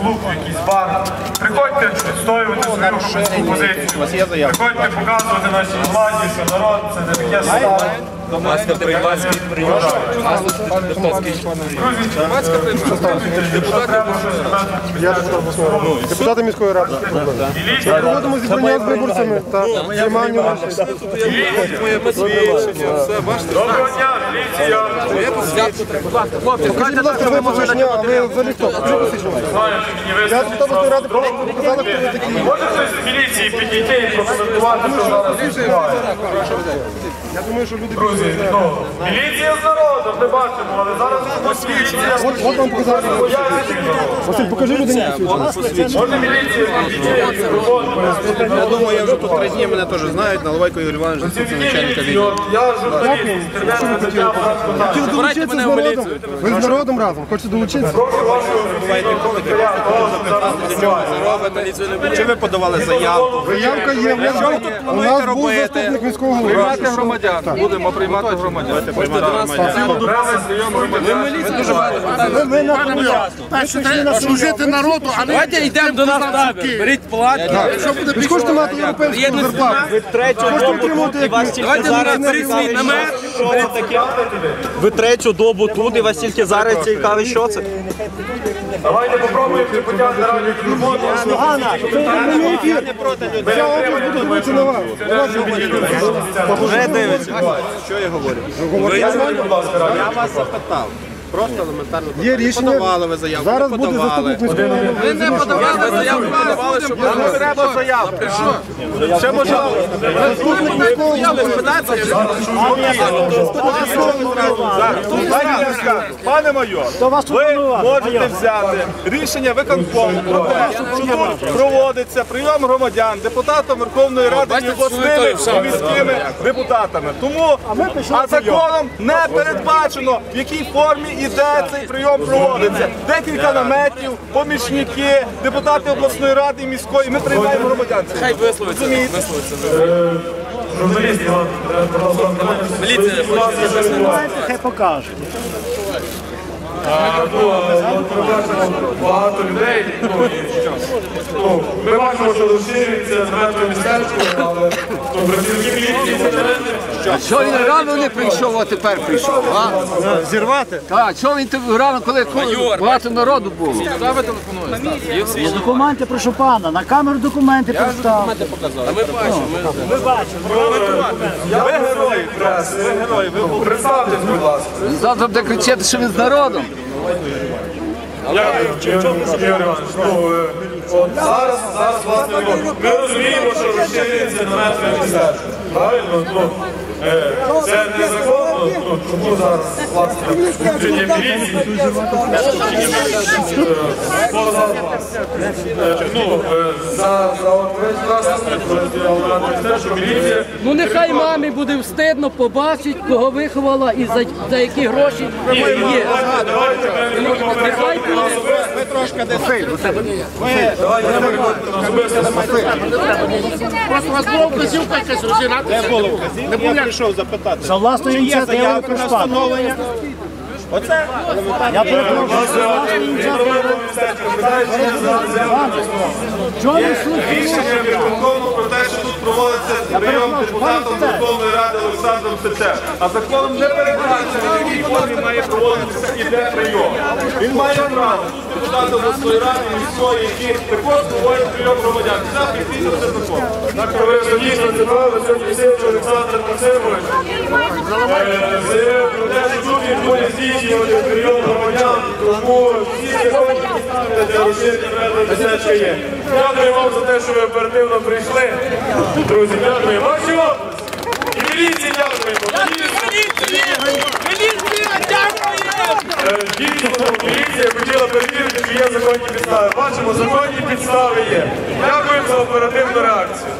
клуб, в якийсь бар. Приходьте відстоювати свою громадську позицію. Приходьте показувати нашій владі, що народ це не таке старе. Треба щось робити. Депутати міської ради. Проводимо зібрання з виборцями та. Доброго дня, міліція. Скажіть, будь ласка, ви посвідчення, а ви взагалі хто? Посвідчення. Я тут обласної ради показали, хто ви такі. Може хтось з міліції підійти і прокоментувати, що зараз? Я думаю, що люди Друзі, ну, міліція з народом, ми бачимо, але зараз міліція. От, от вам показали. Василь, покажи людині посвідчення. Може міліція підійти. Я думаю, я вже тут три дні мене теж знають. Наливайко Ігор Іванович, заступник начальника відділу. Я журналіст, «Франко долучитися з народом. Ви з народом разом, хочете долучитися? Прошу що зараз. Чи ви подавали заявку? Заявка є, в нас, у нас був заступник міського голови. громадян. Будемо приймати громадян. служити народу, а не Давайте йдемо до нас табір. Беріть платки. Ви ж хочете мати європейську зарплату. Хочете отримувати ми. Давайте до нас беріть свій намет. Ви третю добу тут і вас тільки зараз цікавить, що це? Давайте попробуємо депутати раді телефону. Вся область буде дивитися на вас. На вас буде дивитися. Вже дивиться. Що я говорю? Я вас запитав. Просто елементарно. Є рішення. Подавали ви заявку, Зараз не буде подавали. заступник міського голови. Ви не подавали заявку, подавали, щоб Не треба заявку. Ще може Заступник міського голови. Пане майор, ви можете взяти рішення виконкому. Про те, що тут проводиться прийом громадян депутатом Верховної Ради і обласними і міськими депутатами. Тому а законом не передбачено, в якій формі і де цей прийом проводиться. Декілька наметів, помічники, депутати обласної ради і міської. Ми приймаємо громадян. хай висловиться. Журналісти, Міліція хай покаже. А, ну, от ми бачимо багато людей. Ну, ну, ми бачимо, що розширюється наметове містечко, але працівники міліції це не Що він рано не прийшов, а тепер прийшов, а? Зірвати? Так, що він тепер рано, коли багато народу було? Куди ви телефонуєте? Є. Документи, прошу пана, на камеру документи представ. А ми бачимо. Ви герої ви герої. Ви Представтесь, будь ласка. Завтра буде кричати, що він з народом. Ну, е, зараз, зараз, власне, ну, ми розуміємо, що розширюється наметове містечко. Правильно? Ну, це незаконно, ну, тому зараз, власне, включення міліції. Е, поза, е, Ну, е, за, весь міліція Ну нехай мамі буде встидно побачить, кого виховала і за, за які гроші є. Нехай буде. Ви трошки десь Просто у вас була вказівка якась розігнати. не було вказівки. Я прийшов запитати. За власною ініціативою прийшла. Оце Я ви? Рішення виконкому про те, що тут проводиться прийом депутатом Верховної Ради Олександром Сечем. А законом не передбачено, в якій формі має проводитися і де прийом. Він має право депутати обласної ради міської, які також проводять прийом громадян. Це офіційно це закон. Так, ви ж дійсно це сидить Олександр Максимович. Е, Заявив про те, що тут він буде здійснювати прийом громадян, тому всі підстави для розширення медного містечка є. Дякую вам за те, що ви оперативно прийшли. Друзі, дякую. Ваші оплески. І міліції дякуємо. Дійсно, міліція хотіла перевірити, чи є законні підстави. Бачимо, законні підстави є. Дякуємо за оперативну реакцію.